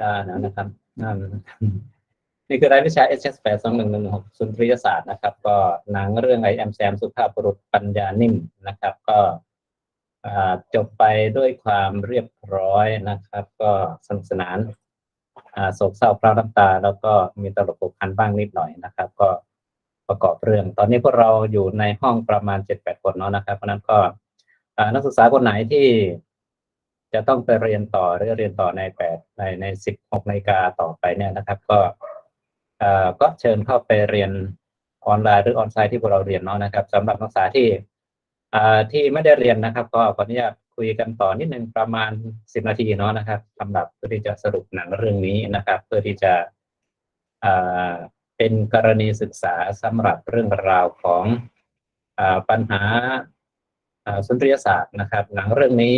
ชานะครับนี่คือรายวิชา HS แปดสองหนึ่งหนึ่งหกสุนทรียศาสตร์นะครับ ก็หนังเรื่อง I am Sam สุภาพบุรุษปัญญานิ่มนะครับ ก็จบไปด้วยความเรียบร้อยนะครับ ก็สนุกสนานโศกเศร้าเพราะน้ำตา แล้วก็มีตลกขบขันบ้างนิดหน่อยนะครับ ก็ประกอบเรื่อง ตอนนี้พวกเราอยู่ในห้องประมาณเจ็ดแปดคนเนาะนะครับ เพราะนั้นก็นักศึกษาคนไหนที่ จะต้องไปเรียนต่อหรือเรียนต่อในแปดในในสิบหกนาฬิกาต่อไปเนี่ยนะครับ ก็เอ่อก็เชิญเข้าไปเรียนออนไลน์หรือออนไซต์ที่พวกเราเรียนเนาะนะครับสำหรับนักศึกษาที่อ่าที่ไม่ได้เรียนนะครับ ก็ขออนุญาตคุยกันต่อนิดนึงประมาณสิบนาทีเนาะนะครับสำหรับเพื่อที่จะสรุปหนังเรื่องนี้นะครับ เพื่อที่จะอ่าเป็นกรณีศึกษาสำหรับเรื่องราวของอ่าปัญหาอ่าสุนทรียศาสตร์นะครับ หนังเรื่องนี้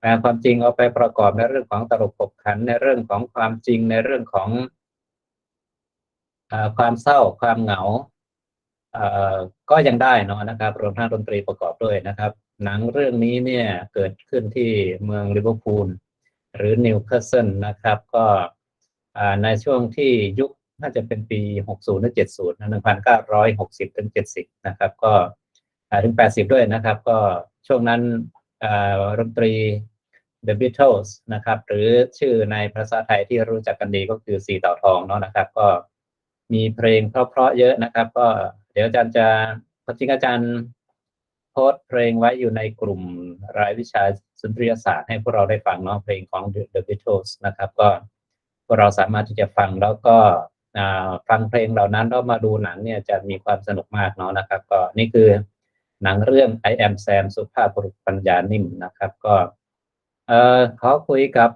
แปลความจริงเอาไปประกอบในเรื่องของตลกขบขันในเรื่องของความจริงในเรื่องของอความเศร้าความเหงาก็ยังได้เนะนะครับรวมทั้งดนตรีประกอบด้วยนะครับ หนังเรื่องนี้เนี่ยเกิดขึ้นที่เมืองลิเวอร์พูลหรือนิวคาสเซิลนะครับ ก็ในช่วงที่ยุคน่าจะเป็นปี 60 หรือ 70นะ1960 ถึง 70 นะครับ ก็ถึง 80 ด้วยนะครับ ก็ช่วงนั้นดนตรี The Beatles นะครับ หรือชื่อในภาษาไทยที่รู้จักกันดีก็คือสีเต่าทองเนาะนะครับ ก็มีเพลงเพราะๆเยอะนะครับ ก็เดี๋ยวอาจารย์จะจริงอาจารย์โพสเพลงไว้อยู่ในกลุ่มรายวิชาสุนทรียศาสตร์ให้พวกเราได้ฟังเนาะเพลงของ The, Beatles นะครับ ก็พวกเราสามารถที่จะฟังแล้วก็ฟังเพลงเหล่านั้นแล้วมาดูหนังเนี่ยจะมีความสนุกมากเนาะนะครับ ก็นี่คือหนังเรื่อง I am Sam สุภาพบุรุษปัญญานิ่มนะครับ ก็ เอ่อขอคุยกับ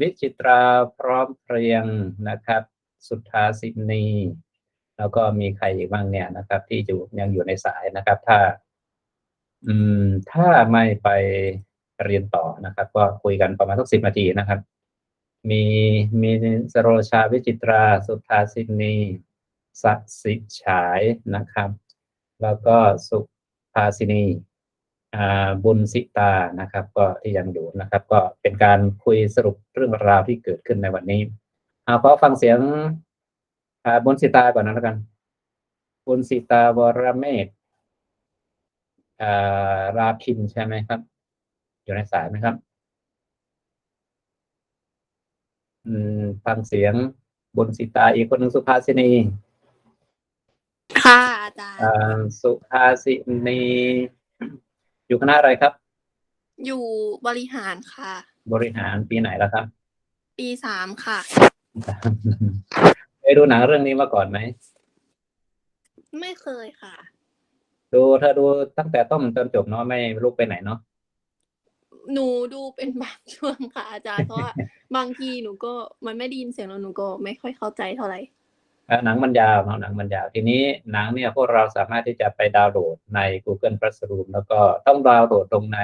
วิจิตราพร้อมเพรียงนะครับ สุทธาสินี แล้วก็มีใครอีกบ้างเนี่ยนะครับ ที่อยู่ยังอยู่ในสายนะครับ ถ้า อืม ถ้าไม่ไปเรียนต่อนะครับ ก็คุยกันประมาณสักสิบนาทีนะครับ มีมีสโรชาวิจิตราสุทธาสินีสัสิฉายนะครับ แล้วก็สุภาสินี บุญสิตานะครับ ก็ที่ยังอยู่นะครับ ก็เป็นการคุยสรุปเรื่องราวที่เกิดขึ้นในวันนี้เอาขอฟังเสียงอ่าบุญสิตาก่อนนะแล้วกันบุญสิตาวรเมธอ่าราพินใช่ไหมครับ อยู่ในสายไหมครับ อืมฟังเสียงบุญสิตาอีกคนหนึ่งสุภาสินีค่ะอาจารย์อ่าสุภาสินี อยู่คณะอะไรครับ อยู่บริหารค่ะ บริหารปีไหนแล้วครับปีสามค่ะ เคยดูหนังเรื่องนี้มาก่อนไหมไม่เคยค่ะ ดูเธอดูตั้งแต่ต้นจนจบเนาะไม่ลุกไปไหนเนาะหนูดูเป็นบางช่วงค่ะอาจารย์เพราะว่าบางทีหนูก็มันไม่ได้ยินเสียงแล้วหนูก็ไม่ค่อยเข้าใจเท่าไหร่เอ่อ หนังมันยาวหนังมันยาว ทีนี้หนังเนี่ยพวกเราสามารถที่จะไปดาวน์โหลดใน Google Classroom แล้วก็ต้องดาวน์โหลดลงใน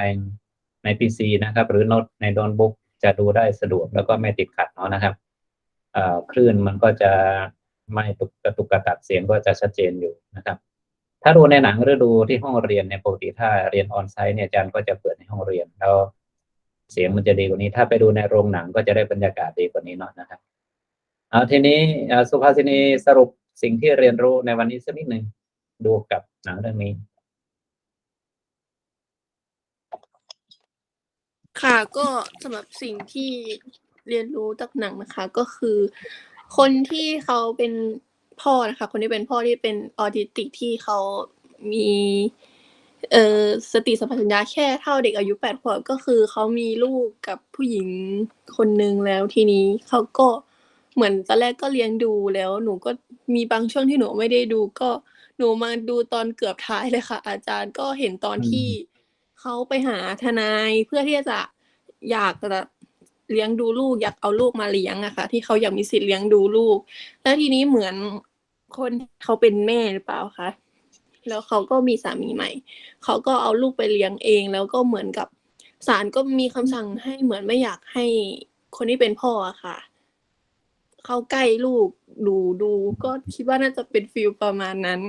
ใน PC นะครับ หรือโน้ตในโน้ตบุ๊กจะดูได้สะดวกแล้วก็ไม่ติดขัดเนาะนะครับเอ่อคลื่นมันก็จะไม่ตุกกระตุกกระตักเสียงก็จะชัดเจนอยู่นะครับ ถ้าดูในหนังหรือดูที่ห้องเรียนเนี่ยปกติถ้าเรียนออนไซต์เนี่ยอาจารย์ก็จะเปิดในห้องเรียนแล้วเสียงมันจะดีกว่านี้ ถ้าไปดูในโรงหนังก็จะได้บรรยากาศดีกว่านี้เนาะนะครับ เอาทีนี้สุภาสินีสรุปสิ่งที่เรียนรู้ในวันนี้สักนิดหนึ่งดูกับหนังเรื่องนี้ ค่ะก็สำหรับสิ่งที่เรียนรู้จากหนังนะคะ ก็คือ คนที่เขาเป็นพ่อนะคะ คนที่เป็นพ่อที่เป็นออทิสติกที่เขามีเอ่อสติสัมปชัญญะแค่เท่าเด็กอายุแปดขวบก็คือเขามีลูกกับผู้หญิงคนหนึ่งแล้วทีนี้เขาก็เหมือนตอนแรกก็เลี้ยงดูแล้ว หนูก็มีบางช่วงที่หนูไม่ได้ดู ก็หนูมาดูตอนเกือบท้ายเลยค่ะ อาจารย์ก็เห็นตอนอืมที่เขาไปหาทนายเพื่อที่จะอยากจะเลี้ยงดูลูกอยากเอาลูกมาเลี้ยงอะค่ะ ที่เขาอยากมีสิทธิ์เลี้ยงดูลูก แล้วทีนี้เหมือนคนเขาเป็นแม่หรือเปล่าคะแล้วเขาก็มีสามีใหม่เขาก็เอาลูกไปเลี้ยงเอง แล้วก็เหมือนกับศาลก็มีคำสั่งให้เหมือนไม่อยากให้คนที่เป็นพ่ออะค่ะ เข้าใกล้ลูกดูดูก็คิดว่าน่าจะเป็นฟิลประมาณนั้น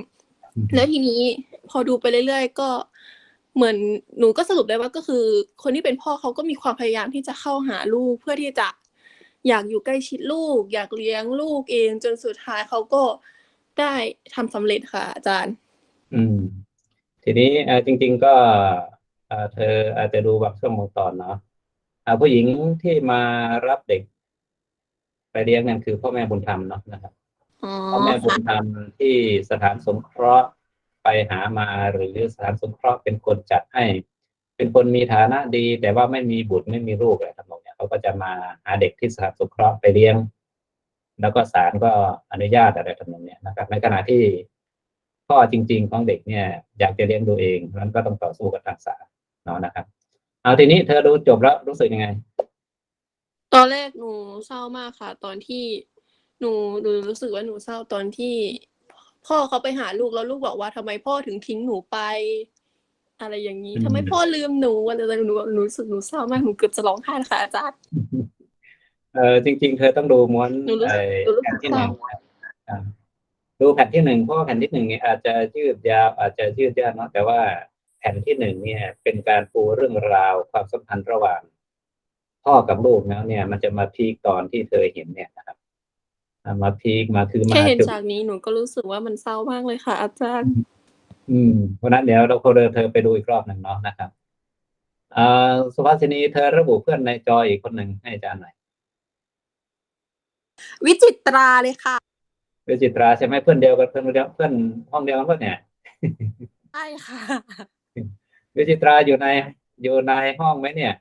แล้วทีนี้พอดูไปเรื่อยๆ ก็เหมือนหนูก็สรุปได้ว่าก็คือ คนที่เป็นพ่อเขาก็มีความพยายามที่จะเข้าหาลูกเพื่อที่จะอยากอยู่ใกล้ชิดลูก อยากเลี้ยงลูกเอง จนสุดท้ายเขาก็ได้ทำสำเร็จค่ะ อาจารย์ อืม ทีนี้เอ่อจริง ๆก็เอ่อเธออาจจะดูบางช่วงบางตอนเนาะอ่าผู้หญิงที่มารับเด็ก ไปเลี้ยงนั่นคือพ่อแม่บุญธรรมเนาะนะครับอ๋อพ่อแม่บุค่ะญธรรมที่สถานสงเคราะห์ไปหามาหรือสถานสงเคราะห์เป็นคนจัดให้ เป็นคนมีฐานะดี แต่ว่าไม่มีบุตรไม่มีลูกอะไรทั้งหมดเนี่ยเขาก็จะมาหาเด็กที่สถานสงเคราะห์ไปเลี้ยง แล้วก็ศาลก็อนุญาตอะไรทั้งหมดเนี่ยนะครับ ในขณะที่พ่อจริง ๆ ของเด็กเนี่ยอยากจะเลี้ยงดูเองนั้นก็ต้องต่อสู้กับทางศาลเนาะนะครับ เอาทีนี้เธอดูจบแล้วรู้สึกยังไง ตอนแรกหนูเศร้ามากค่ะ ตอนที่หนูหนูรู้สึกว่าหนูเศร้าตอนที่ พ่อเขาไปหาลูกแล้วลูกบอกว่าทำไมพ่อถึงทิ้งหนูไป อะไรอย่างนี้อืม ทำไมพ่อลืมหนูอะไรต่างๆหนูหนูรู้สึกหนูเศร้ามากหนูเกือบจะร้องไห้ค่ะอาจารย์ เออจริง ๆ เธอต้องดูม้วนหนูรู้สึกไอ้หนูรู้สึกแผ่นที่หนึ่งอ่าดูแผ่นที่หนึ่งเพราะว่าแผ่นที่หนึ่งเนี่ยอาจจะยืดยาว อาจจะยืดยาวเนาะแต่ว่าแผ่นที่หนึ่งเนี่ย เป็นการปูเรื่องราวความสัมพันธ์ระหว่าง พ่อกับลูกแล้วเนี่ย มันจะมาพีคตอนที่เธอเห็นเนี่ยนะครับอ่ามาพีคมาคือมาแค่เห็นจุดฉากนี้หนูก็รู้สึกว่ามันเศร้ามากเลยค่ะ อาจารย์ อืมเพราะฉะนั้นเดี๋ยวเราคงเดินเธอไปดูอีกรอบหนึ่งเนาะนะครับอ่าสุภาษินีเธอระบุเพื่อนในจออีกคนหนึ่งให้อาจารย์หน่อยวิจิตราเลยค่ะ วิจิตราใช่ไหมเพื่อนเดียวกันเพื่อนเดียวเพื่อนห้องเดียวกันปะเนี่ยใช่ค่ะ วิจิตราอยู่ในอยู่ในห้องไหมเนี่ย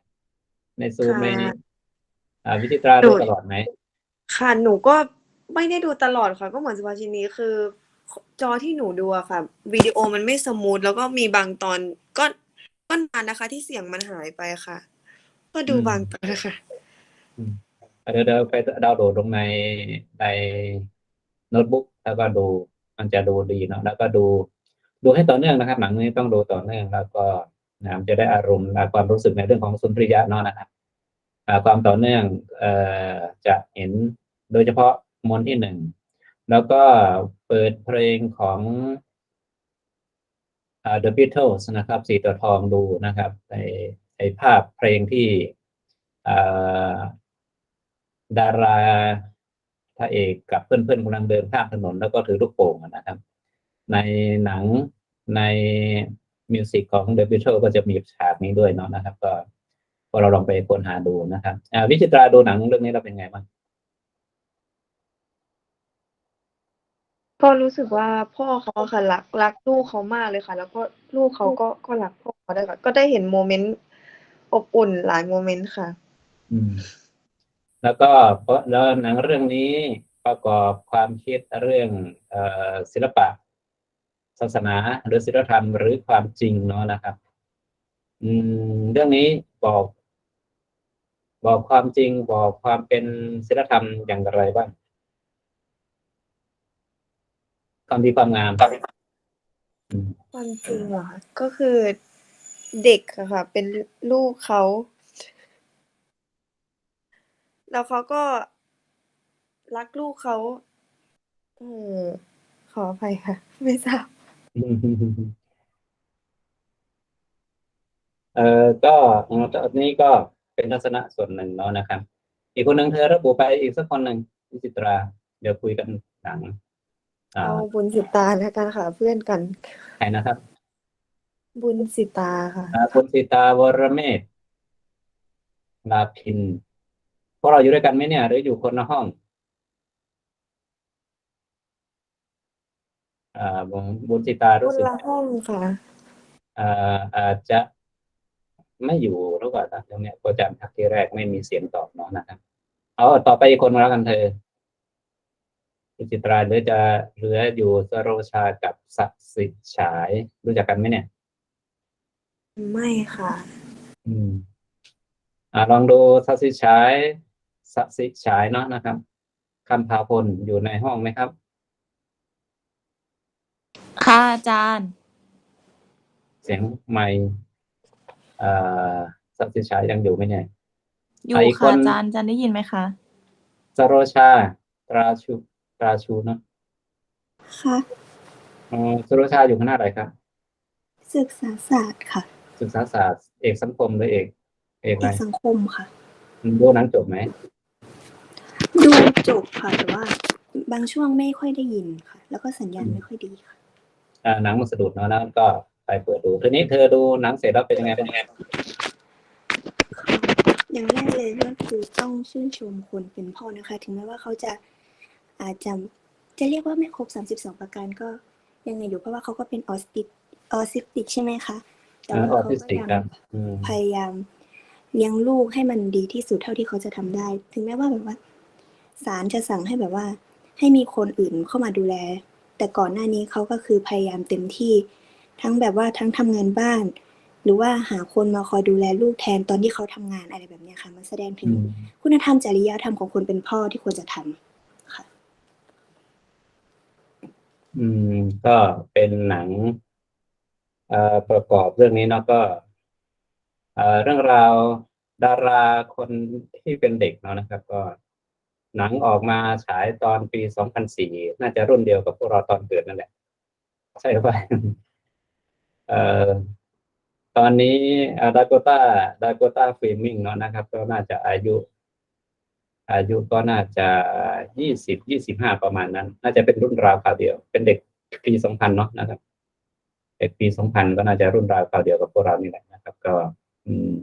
ในซูมค่ะ ในอ่าวิจิตราดูดูตลอดไหมค่ะ หนูก็ไม่ได้ดูตลอดค่ะ ก็เหมือนสภาชินีคือ จอที่หนูดูอะค่ะ วิดีโอมันไม่สมูทแล้วก็มีบางตอนก็ก็นานนะคะ ที่เสียงมันหายไปค่ะ ก็ดูอืมบางตอนนะคะเดี๋ยวเดี๋ยวไปดาวน์โหลดลงในในโน้ตบุ๊กแล้วก็ดูมันจะดูดีเนาะแล้วก็ดูดูให้ต่อเนื่องนะครับ หนังนี้ต้องดูต่อเนื่องแล้วก็ นะจะได้อารมณ์ความรู้สึกในเรื่องของสุนทรียะเนาะนะครับความต่อเนื่องอจะเห็นโดยเฉพาะมนที่หนึ่งแล้วก็เปิดเพลงของ The Beatles นะครับ สีตัวทองดูนะครับในในภาพเพลงที่ดาราพระเอกกับเพื่อนๆกำลังเดินข้ามถนนแล้วก็ถือลูกโป่งนะครับ ในหนังใน มิวสิกของ The Beatles ก็จะมีฉากนี้ด้วยเนาะนะครับ ก็พอเราลองไปค้นหาดูนะครับอ่าวิจิตราดูหนังเรื่องนี้เราเป็นไงบ้างก็รู้สึกว่าพ่อเขาค่ะรักรักลูกเขามากเลยค่ะ แล้วก็ลูกเขาก็ก็รักพ่อเขาได้วยค่ะก็ได้เห็นโมเมนต์อบอุ่นหลายโมเมนต์ค่ะ อืม แล้วก็เพราะแล้วหนังเรื่องนี้ประกอบความคิดเรื่องเอ่อศิลปะ ศาสนาหรือศีลธรรมหรือความจริงเนาะนะครับ อืม เรื่องนี้บอก บอกความจริงบอกความเป็นศีลธรรมอย่างไรบ้างความดีความงามความจริงเหรอก็คือเด็กอะค่ะ เป็นลูกเขา แล้วเขาก็รักลูกเขา เออขออภัยค่ะ ไม่ทราบ เอ่อก็อันนี้ก็เป็นลักษณะส่วนหนึ่งเนาะนะครับ อีกคนหนึ่งเธอระบุไปอีกสักคนหนึ่งวิจิตรา เดี๋ยวคุยกันหลังอ่าเอาบุญสิตาแล้วกันค่ะ เพื่อนกัน ใครนะครับบุญสิตาค่ะ อ่าคุณสิตาวรเมธลาพินพวกเราอยู่ด้วยกันไหมเนี่ย หรืออยู่คนละห้อง อ่าบุญบุญสิตาครู้นสึกละห้องค่ะ อ่าอาจจะไม่อยู่หรือเปล่าตรงเนี้ยโปรแกรมทักที่แรกไม่มีเสียงตอบเนาะนะครับเอาต่อไปอีกคนมาแล้วกันเธอคุณจิตราหรือจะเหลืออยู่สโรชากับศักดิ์สิทธิ์ฉาย รู้จักกันไหมเนี่ย ไม่ค่ะ อืมอ่าลองดูศักดิ์สิทธิ์ฉายศักดิ์สิทธิ์ฉายเนาะนะครับคำพาพลอยู่ในห้องไหมครับ ค่ะอาจารย์ เสียงไมค์อ่าศักดิ์สิทธิ์ฉายยังอยู่ไหมเนี่ย อยู่อะอีกคค่ะนอาจารย์อาจารย์ได้ยินไหมคะสโรชา ตราชูตราชูเนาะค่ะอ๋อสโรชาอยู่คณะอะไรครับ ศึกษาศาสตร์ค่ะ ศึกษาศาสตร์ เอกสังคมหรือเอก เอกเออะไรกสังคมค่ะ ดูหนังจบไหม ดูจบค่ะแต่ว่า บางช่วงไม่ค่อยได้ยินค่ะ แล้วก็สัญญาณไม่ค่อยดีค่ะอ่า หนังมันสะดุดเนาะแล้วก็ไปเปิดดูทีนี้เธอดูหนังเสร็จแล้วเป็นยังไงเป็นยังไงอย่างแรกเลยก็คือต้องชื่นชมคนเป็นพ่อนะคะ ถึงแม้ว่าเขาจะอาจจะจะเรียกว่าไม่ครบ 32 ประการก็ยังไงอยู่เพราะว่าเขาก็เป็นออสติกออซิสติกใช่ไหมคะแต่อ่าว่าออเขาทิสก็ติกยังครับอืมพยายามเลี้ยงลูกให้มันดีที่สุดเท่าที่เขาจะทำได้ ถึงแม้ว่าแบบว่าศาลจะสั่งให้แบบว่า ให้มีคนอื่นเข้ามาดูแล แต่ก่อนหน้านี้เขาก็คือพยายามเต็มที่ทั้งแบบว่าทั้งทำงานบ้าน หรือว่าหาคนมาคอยดูแลลูกแทนตอนที่เขาทำงานอะไรแบบเนี้ยค่ะ มันแสดงถึอืงมคุณธรรมจริยธรรมของคนเป็นพ่อที่ควรจะทำค่ะ อืม ก็เป็นหนังเอ่อประกอบเรื่องนี้เนาะก็เอ่อเรื่องราวดาราคนที่เป็นเด็กเนาะนะครับ ก็ หนังออกมาฉายตอนปี 2004 น่าจะรุ่นเดียวกับพวกเราตอนเกิดนั่นแหละ ใช่หรือเปล่าเอ่อตอนนี้ดาโกต้าดาโกต้าฟิล์มิงเนาะนะครับ ก็น่าจะอายุ อายุก็น่าจะยี่สิบยี่สิบห้าประมาณนั้น น่าจะเป็นรุ่นราวคราวเดียว เป็นเด็กปีสองพันเนาะนะครับ เด็กปีสองพันก็น่าจะรุ่นราวคราวเดียวกับพวกเรานี่แหละนะครับ ก็ อืม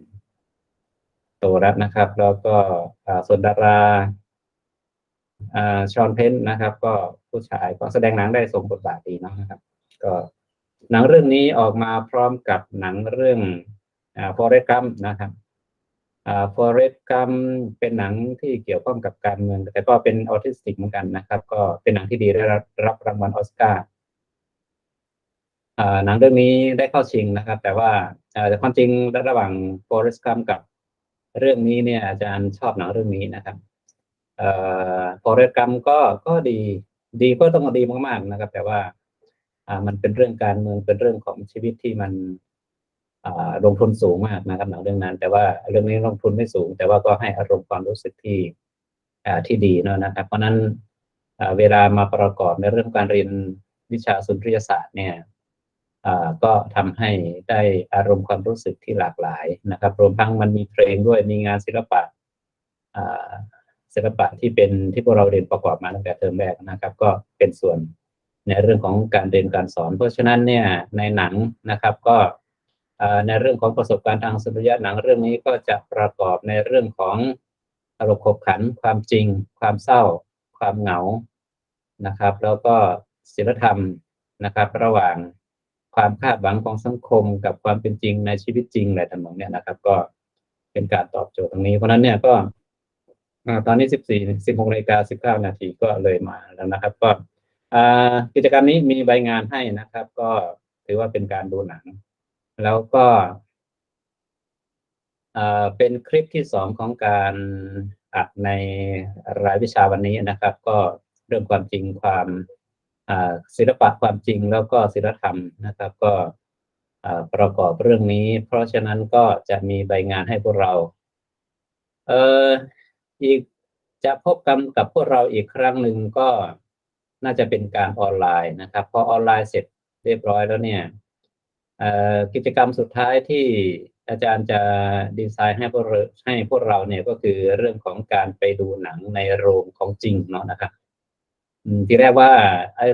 โตแล้วนะครับ แล้วก็ส่วนดารา ชอนเพนนะครับ ก็ผู้ชายก็แสดงหนังได้สมบทบาทดีเนาะครับ ก็หนังเรื่องนี้ออกมาพร้อมกับหนังเรื่องอ่าฟอเรกัมนะครับอ่าฟอเรสกัมเป็นหนังที่เกี่ยวข้องกับการเมืองแต่ก็เป็นออทิสติกเหมือนกันนะครับ ก็เป็นหนังที่ดีได้รับรางวัลออสการ์หนังเรื่องนี้ได้เข้าชิงนะครับ แต่ว่าแต่ความจริงระหว่างฟอเรสกัมกับเรื่องนี้เนี่ยอาจารย์ชอบหนังเรื่องนี้นะครับ เอ่อฟอเรมก็ก็ดีดีก็ต้องดีมากๆนะครับ แต่ว่ามันเป็นเรื่องการเมืองเป็นเรื่องของชีวิตที่มันลงทุนสูงมากนะครับหนังเรื่องนั้น แต่ว่าเรื่องนี้ลงทุนไม่สูง แต่ว่าก็ให้อารมณ์ความรู้สึกที่ที่ดีเนอะนะครับ เพราะนั้นเวลามาประกอบในเรื่องการเรียนวิชาสุนทรียศาสตร์เนี่ยก็ทำให้ได้อารมณ์ความรู้สึกที่หลากหลายนะครับ รวมทั้งมันมีเพลงด้วยมีงานศิลปะ ศิลปะที่เป็นที่พวกเราเรียนประกอบมาตั้งแต่เทอมแรกนะครับ ก็เป็นส่วนในเรื่องของการเรียนการสอน เพราะฉะนั้นเนี่ยในหนังนะครับก็ในเรื่องของประสบการณ์ทางสุรียะหนังเรื่องนี้ก็จะประกอบในเรื่องของอารมณ์ขบขัน ความจริง ความเศร้า ความเหงานะครับ แล้วก็ศีลธรรมนะครับ ระหว่างความคาดหวังของสังคมกับความเป็นจริงในชีวิตจริงอะไรต่างๆเนี่ยนะครับ ก็เป็นการตอบโจทย์ตรงนี้ เพราะฉะนั้นเนี่ยก็ ตอนนี้ 14 16นาฬิกา19 นาทีก็เลยมาแล้วนะครับ ก็กิจกรรมนี้มีใบงานให้นะครับ ก็ถือว่าเป็นการดูหนัง แล้วก็เป็นคลิปที่สองของการอัดในรายวิชาวันนี้นะครับ ก็เรื่องความจริงความศิลปะความจริงแล้วก็ศิลธรรมนะครับ ก็ประกอบเรื่องนี้ เพราะฉะนั้นก็จะมีใบงานให้พวกเรา เออ อีกจะพบกันกับพวกเราอีกครั้งหนึ่งก็น่าจะเป็นการออนไลน์นะครับ พอออนไลน์เสร็จเรียบร้อยแล้วเนี่ยกิจกรรมสุดท้ายที่อาจารย์จะดีไซน์ให้พวกเราให้พวกเราเนี่ยก็คือเรื่องของการไปดูหนังในโรงของจริงเนาะนะครับที่แรกว่า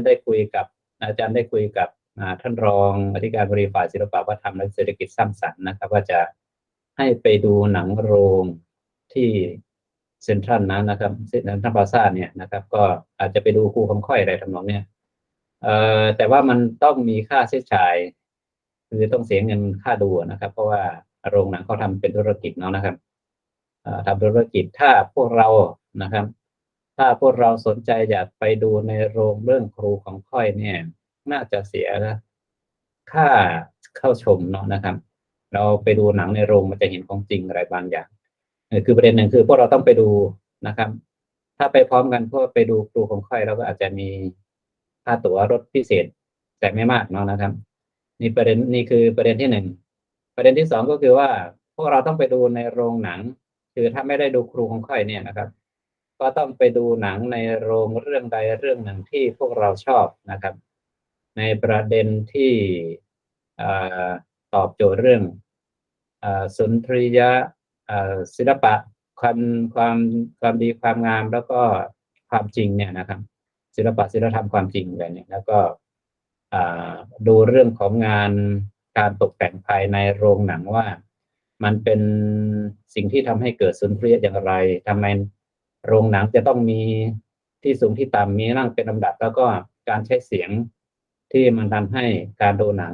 ได้คุยกับอาจารย์ได้คุยกับท่านรองอธิการบริฝ่ายศิลปวัฒนธรรมและเศรษฐกิจสร้างสรรค์นะครับ ว่าจะให้ไปดูหนังโรงที่ เซ็นทรัลนะนะครับเซ็นทรัลพลาซ่าเนี่ยนะครับ ก็อาจจะไปดูครูคำค่อยอะไรทำนองเนี้ยเอ่อแต่ว่ามันต้องมีค่าใช้จ่ายคือต้องเสียเงินค่าดูนะครับ เพราะว่าโรงหนังเขาทำเป็นธุรกิจเนาะนะครับทำธุรกิจถ้าพวกเรานะครับ ถ้าพวกเราสนใจอยากไปดูในโรงเรื่องครูของค่อยเนี่ย น่าจะเสียค่าเข้าชมเนาะนะครับ เราไปดูหนังในโรงมันจะเห็นของจริงอะไรบางอย่าง คือประเด็นหนึ่งคือพวกเราต้องไปดูนะครับ ถ้าไปพร้อมกันพวกไปดูครูของค่อยเราก็อาจจะมีค่าตั๋วรถพิเศษแต่ไม่มากเนาะนะครับ นี่ประเด็นนี่คือประเด็นที่หนึ่งประเด็นที่สองก็คือว่าพวกเราต้องไปดูในโรงหนัง คือถ้าไม่ได้ดูครูของค่อยเนี่ยนะครับ ก็ต้องไปดูหนังในโรงเรื่องใดเรื่องหนึ่งที่พวกเราชอบนะครับ ในประเด็นที่อตอบโจทย์เรื่องอสุนทรียะ ศิลปะความความความดีความงามแล้วก็ความจริงเนี่ยนะครับ ศิลปะศิลธรรมความจริงอะไรเนี่ยแล้วก็ดูเรื่องของงานการตกแต่งภายในโรงหนังว่า มันเป็นสิ่งที่ทำให้เกิดสุนทรียอย่างไรทำไมโรงหนังจะต้องมีที่สูงที่ต่ำมีนั่งเป็นลำดับ แล้วก็การใช้เสียงที่มันทำให้การดูหนัง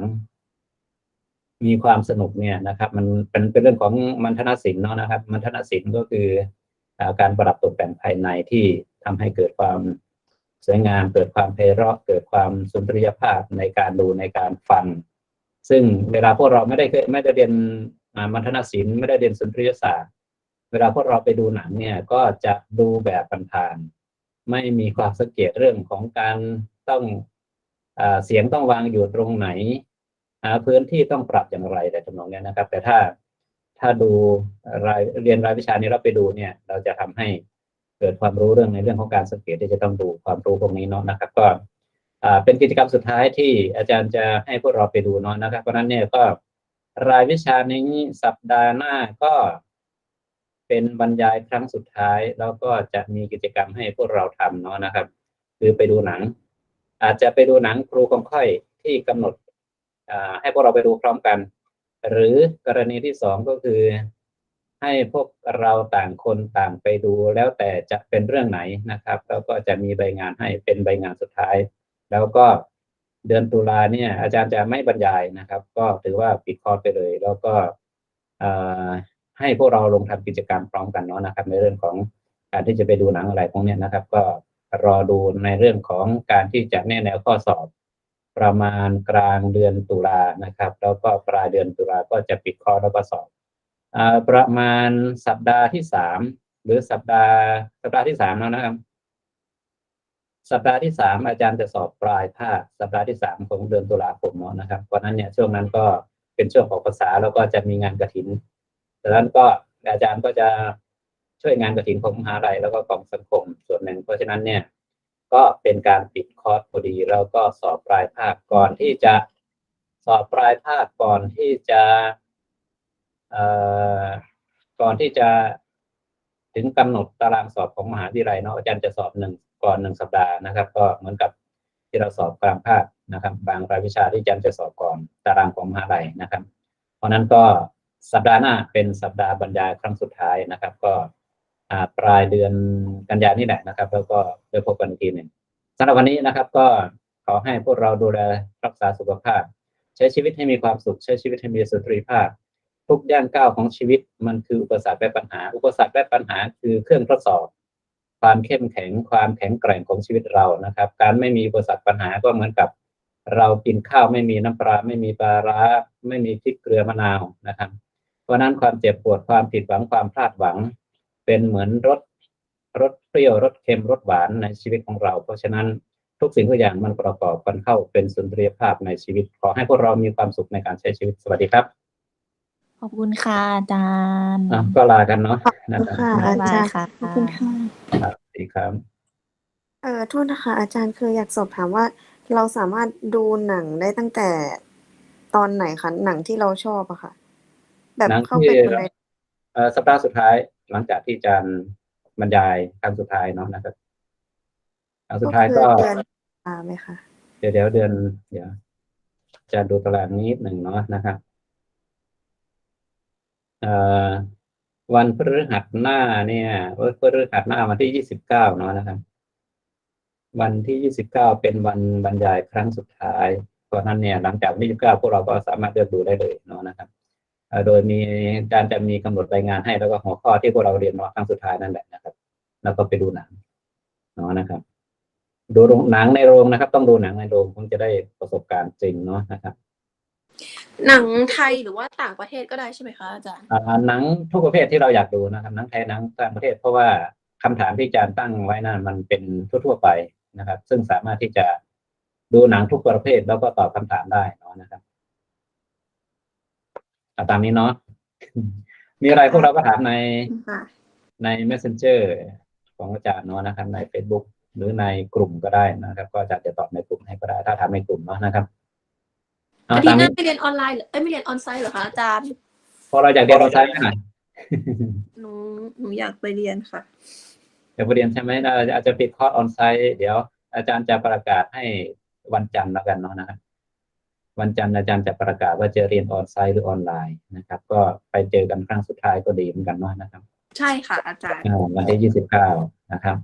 มีความสนุกเนี่ยนะครับ มันเป็นเป็นเรื่องของมัณฑนศิลป์เนาะนะครับมัณฑนศิลป์ก็คือการประดับตกแต่งภายในที่ทำให้เกิดความสวยงาม เกิดความไพเราะเกิดความสุนทรียภาพในการดูในการฟัง ซึ่งเวลาพวกเราไม่ได้เคยไม่ได้เรียนมัณฑนศิลป์ไม่ได้เรียนสุนทรียศาสตร์ เวลาพวกเราไปดูหนังเนี่ยก็จะดูแบบผ่านๆไม่มีความสังเกตเรื่องของการต้องอเสียงต้องวางอยู่ตรงไหน หาพื้นที่ต้องปรับอย่างไรแต่ทำนองเนี้ยนะครับ แต่ถ้าถ้าดูรายเรียนรายวิชานี้เราไปดูเนี่ย เราจะทำให้เกิดความรู้เรื่องในเรื่องของการสังเกตที่จะต้องดูความรู้พวกนี้เนาะนะครับ ก็เป็นกิจกรรมสุดท้ายที่อาจารย์จะให้พวกเราไปดูเนาะนะครับ เพราะนั้นเนี่ยก็รายวิชานี้สัปดาห์หน้าก็เป็นบรรยายครั้งสุดท้าย แล้วก็จะมีกิจกรรมให้พวกเราทำเนาะนะครับ คือไปดูหนัง อาจจะไปดูหนังครูของค่อยที่กำหนด ให้พวกเราไปดูพร้อมกัน หรือกรณีที่สองก็คือ ให้พวกเราต่างคนต่างไปดูแล้วแต่จะเป็นเรื่องไหนนะครับ แล้วก็จะมีใบงานให้เป็นใบงานสุดท้าย แล้วก็เดือนตุลาเนี่ย อาจารย์จะไม่บรรยายนะครับ ก็ถือว่าปิดคอร์สไปเลย แล้วก็ให้พวกเราลงทำกิจกรรมพร้อมกันเนาะนะครับ ในเรื่องของการที่จะไปดูหนังอะไรพวกนี้นะครับ ก็รอดูในเรื่องของการที่จะแนะแนวข้อสอบ ประมาณกลางเดือนตุลานะครับ แล้วก็ปลายเดือนตุลาก็จะปิดคอร์สแล้วก็สอบอประมาณสัปดาห์ที่สามหรือสัปดาห์สัปดาห์ที่สามแล้วนะครับ สัปดาห์ที่สามอาจารย์จะสอบปลายภาคสัปดาห์ที่สามของเดือนตุลาคมเนาะนะครับเพราะนั้นเนี่ยช่วงนั้นก็เป็นช่วงของภาษาแล้วก็จะมีงานกระถินดังนั้นก็อาจารย์ก็จะช่วยงานกระถินของมหาลัยแล้วก็ของสังคมส่วนหนึ่งเพราะฉะนั้นเนี่ย ก็เป็นการปิดคอร์สพอดีแล้วก็สอบปลายภาคก่อนที่จะสอบปลายภาคก่อนที่จะเอ่อก่อนที่จะถึงกำหนดตารางสอบของมหาวิทยาลัยเนาะอาจารย์จะสอบหนึ่งก่อนหนึ่งสัปดาห์นะครับ ก็เหมือนกับที่เราสอบกลางภาคนะครับ บางรายวิชาที่อาจารย์จะสอบก่อนตารางของมหาลัยนะครับ เพราะนั้นก็สัปดาห์หน้าเป็นสัปดาห์บรรยายครั้งสุดท้ายนะครับ ก็ ปลายเดือนกันยานี่แหละนะครับ แล้วก็ได้พบกันอีกทีหนึ่งสำหรับวันนี้นะครับก็ขอให้พวกเราดูแลรักษาสุขภาพ ใช้ชีวิตให้มีความสุข ใช้ชีวิตให้มีสตรีภาพ ทุกย่างก้าวของชีวิตมันคืออุปสรรคและปัญหา อุปสรรคและปัญหาคือเครื่องทดสอบ ความเข้มแข็งความแข็งแกร่งของชีวิตเรานะครับ การไม่มีอุปสรรคปัญหาก็เหมือนกับ เรากินข้าวไม่มีน้ำปลาไม่มีปลาร้าไม่มีพริกเกลือมะนาวนะครับ เพราะนั้นความเจ็บปวดความผิดหวังความพลาดหวัง เป็นเหมือนรสรสเปรี้ยวรสเค็มรสหวานในชีวิตของเรา เพราะฉะนั้นทุกสิ่งทุกอย่างมันประกอบกันเข้าเป็นสุนทรียภาพในชีวิต ขอให้พวกเรามีความสุขในการใช้ชีวิตสวัสดีครับ ขอบคุณค่ะอาจารย์อะก็ลากันเนาะขอบนะคุณครับค่ะบ๊าอายบายจารย์ค่ะขอบคุณค่ะครับสวัสดีครับเออโทษนะคะ อาจารย์คืออยากสอบถามว่า เราสามารถดูหนังได้ตั้งแต่ตอนไหนคะหนังที่เราชอบอะค่ะ แบบหนังเข้าที่ไปดูในเอ่อสัปดาห์สุดท้าย หลังจากที่อาจารย์บรรยายครั้งสุดท้ายเนาะนะครับครั้งสุดท้ายก็ก็คือเดือนอ่าไหมคะเดี๋ยวเดี๋ยวเดือนเดี๋ยวจะดูตารางนิดหนึ่งเนาะนะครับเอ่อวันพฤหัสหน้าเนี่ยวันพฤหัสหน้าวันที่ยี่สิบเก้าเนาะนะครับ วันที่ยี่สิบเก้าเป็นวันบรรยายครั้งสุดท้ายเพราะฉะนั้นเนี่ย หลังจากวันที่ยี่สิบเก้าพวกเราก็สามารถเลือกดูได้เลยเนาะนะครับเอ่อ โดยมีการจะมีกำหนดรายงานให้ แล้วก็หัวข้อที่พวกเราเรียนมาครั้งสุดท้ายนั่นแหละนะครับ แล้วก็ไปดูหนังเนาะนะครับ ดูโรงหนังในโรงนะครับ ต้องดูหนังในโรงคงจะได้ประสบการณ์จริงเนาะนะครับหนังไทยหรือว่าต่างประเทศก็ได้ใช่ไหมคะอาจารย์อ่าหนังทุกประเภทที่เราอยากดูนะครับหนังไทยหนังต่างประเทศ เพราะว่าคำถามที่อาจารย์ตั้งไว้นั้นมันเป็นทั่ว ๆ ไปนะครับ ซึ่งสามารถที่จะดูหนังทุกประเภทแล้วก็ตอบคำถามได้เนาะนะครับ เอาตามนี้เนาะมีอะไรพวกเราก็ถามในค่ะใน messenger ของอาจารย์เนาะนะครับ ใน Facebook หรือในกลุ่มก็ได้นะครับ ก็อาจารย์จะตอบในกลุ่มให้ก็ได้ ถ้าถามในกลุ่มเนาะนะครับเอาอาทิตตามย์หน้านี้ไม่เรียนออนไลน์เหรอเอ้ยไม่เรียนออนไซต์เหรอคะอาจารย์พอเราอยากเรียนเราใช้ไหมหน่อยหนูหนูอยากไปเรียนค่ะเดี๋ยวไปเรียนใช่ไหมเราอาจจะปิดคอร์สออนไซต์เดี๋ยวอาจารย์จะประกาศให้วันจันทร์แล้วกันเนาะนะครับ วันจันทร์อาจารย์จะประกาศว่าจะเรียนออนไซต์หรือออนไลน์นะครับ ก็ไปเจอกันครั้งสุดท้ายก็ดีเหมือนกันเนาะนะครับ ใช่ค่ะอาจารย์อ่าวันที่ยี่สิบเก้านะครับ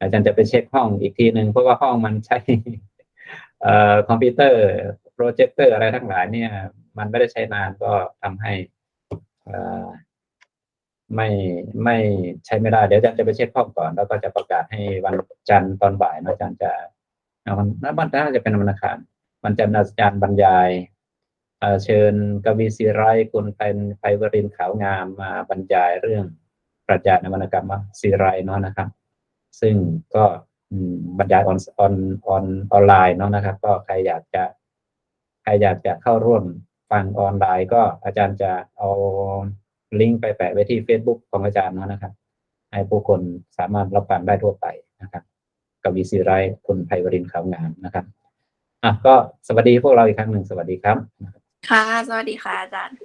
อาจารย์จะไปเช็คห้องอีกทีหนึ่งเพราะว่าห้องมันใช้เอ่อคอมพิวเตอร์โปรเจคเตอร์อะไรทั้งหลายเนี่ย มันไม่ได้ใช้นานก็ทำให้เอ่อไม่ไม่ใช้ไม่ได้เดี๋ยวอาจารย์จะไปเช็คห้องก่อน แล้วก็จะประกาศให้วันจันทร์ตอนบ่ายนะอาจารย์จะเอาวันน่าวันน่าจะเป็นวันอังคาร วันจันทร์อาจารย์บรรยายเชิญกวีศิไรคุณเป็นไพวรินขาวงามมาบรรยายเรื่องปรัชญานวรรณกรรมศิไรเนาะนะครับ ซึ่งก็บรรยายออนออนออนออนไลน์เนาะนะครับ ก็ใครอยากจะใครอยากจะเข้าร่วมฟังออนไลน์ก็อาจารย์จะเอาลิงก์ไปแปะไว้ที่ Facebook ของอาจารย์เนาะนะครับ ให้ผู้คนสามารถรับฟังได้ทั่วไปนะครับกวีศิไรคุณไพวรินขาวงามนะครับ อะก็สวัสดีพวกเราอีกครั้งหนึ่งสวัสดีครับ ค่ะ สวัสดีค่ะอาจารย์